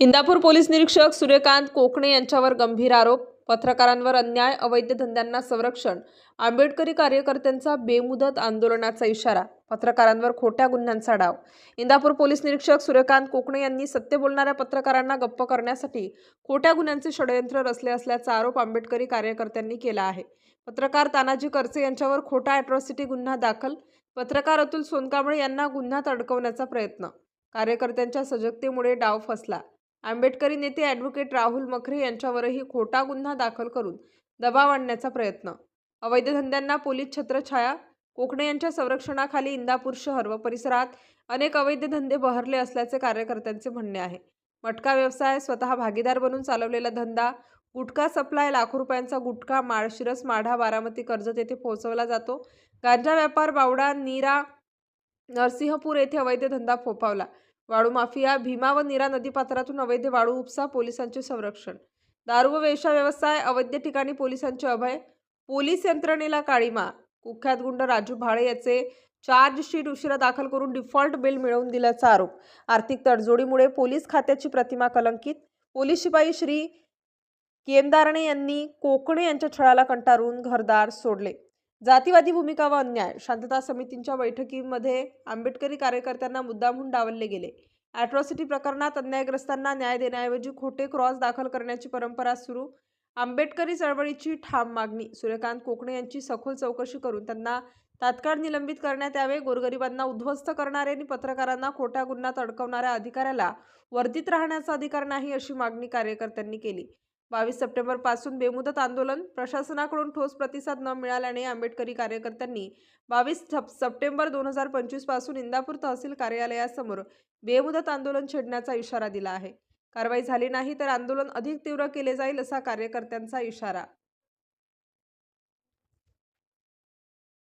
Indapur police निरीक्षक सूर्यकांत कोकणे यांच्यावर गंभीर आरोप. पत्रकारांवर अन्याय अवैध धंद्यांना संरक्षण आंबेडकरी कार्यकर्त्यांचा बेमुदत आंदोलनाचा इशारा पत्रकारांवर खोट्या गुन्ह्यांचा डाव. इंदापूर पोलीस निरीक्षक सूर्यकांत कोकणे यांनी सत्य बोलणाऱ्या पत्रकारांना गप्प करण्यासाठी खोट्या गुन्ह्यांचे षडयंत्र रचले असल्याचा आरोप आंबेडकरी कार्यकर्त्यांनी केला आहे. पत्रकार तानाजी करचे यांच्यावर खोटा अॅट्रॉसिटी गुन्हा दाखल पत्रकार अतुल सोनकांबळे यांना गुन्ह्यात अडकवण्याचा प्रयत्न. कार्यकर्त्यांच्या सजगतेमुळे डाव फसला. आंबेडकरी नेते ॲडव्होकेट राहुल मखरे यांच्यावरही खोटा गुन्हा दाखल करून दबाव आणण्याचा प्रयत्न. अवैध धंद्यांना पोलीस छत्रछाया कोकणे यांच्या संरक्षणाखाली इंदापूर शहर व परिसरात अनेक अवैध धंदे बहरले असल्याचे कार्यकर्त्यांचे म्हणणे आहे. मटका व्यवसाय स्वतः भागीदार बनून चालवलेला धंदा गुटखा सप्लाय लाखो रुपयांचा गुटखा माळशिरस माढा बारामती कर्जत येथे पोहोचवला जातो. गांजा व्यापार बावडा नीरा नरसिंहपूर येथे अवैध धंदा फोफावला. वाळू माफिया भीमा व नीरा नदीपात्रातून अवैध वाळू उपसा पोलिसांचे संरक्षण. दारू व वेशा व्यवसाय अवैध ठिकाणी पोलिसांचे अभय. पोलीस यंत्रणेला काळीमा. कुख्यात गुंड राजू भाळे याचे चार्जशीट उशिरा दाखल करून डिफॉल्ट बिल मिळवून दिल्याचा आरोप. आर्थिक तडजोडीमुळे पोलीस खात्याची प्रतिमा कलंकित. पोलीस शिपाई श्री केमदारणे यांनी कोकणे यांच्या छळाला कंटाळून घरदार सोडले. जातीवादी भूमिका व अन्याय शांतता समितींच्या बैठकीमध्ये आंबेडकरी कार्यकर्त्यांना मुद्दामहून डावलले गेले. ॲट्रॉसिटी प्रकरणात अन्यायग्रस्तांना न्याय देण्याऐवजी खोटे क्रॉस दाखल करण्याची परंपरा सुरू. आंबेडकरी चळवळीची ठाम मागणी सूर्यकांत कोकणे यांची सखोल चौकशी करून त्यांना तात्काळ निलंबित करण्यात यावे गोरगरिबांना उद्ध्वस्त करणारे आणि पत्रकारांना खोट्या गुन्ह्यात अडकवणाऱ्या अधिकाऱ्याला वर्दीत राहण्याचा अधिकार नाही अशी मागणी कार्यकर्त्यांनी केली. बावीस सप्टेंबरपासून बेमुदत आंदोलन प्रशासनाकडून ठोस प्रतिसाद न मिळाल्याने आंबेडकरी कार्यकर्त्यांनी बावीस सप्टेंबर दोन हजार पंचवीसपासून इंदापूर तहसील कार्यालयासमोर बेमुदत आंदोलन छेडण्याचा इशारा दिला आहे. कारवाई झाली नाही तर आंदोलन अधिक तीव्र केले जाईल असा कार्यकर्त्यांचा इशारा.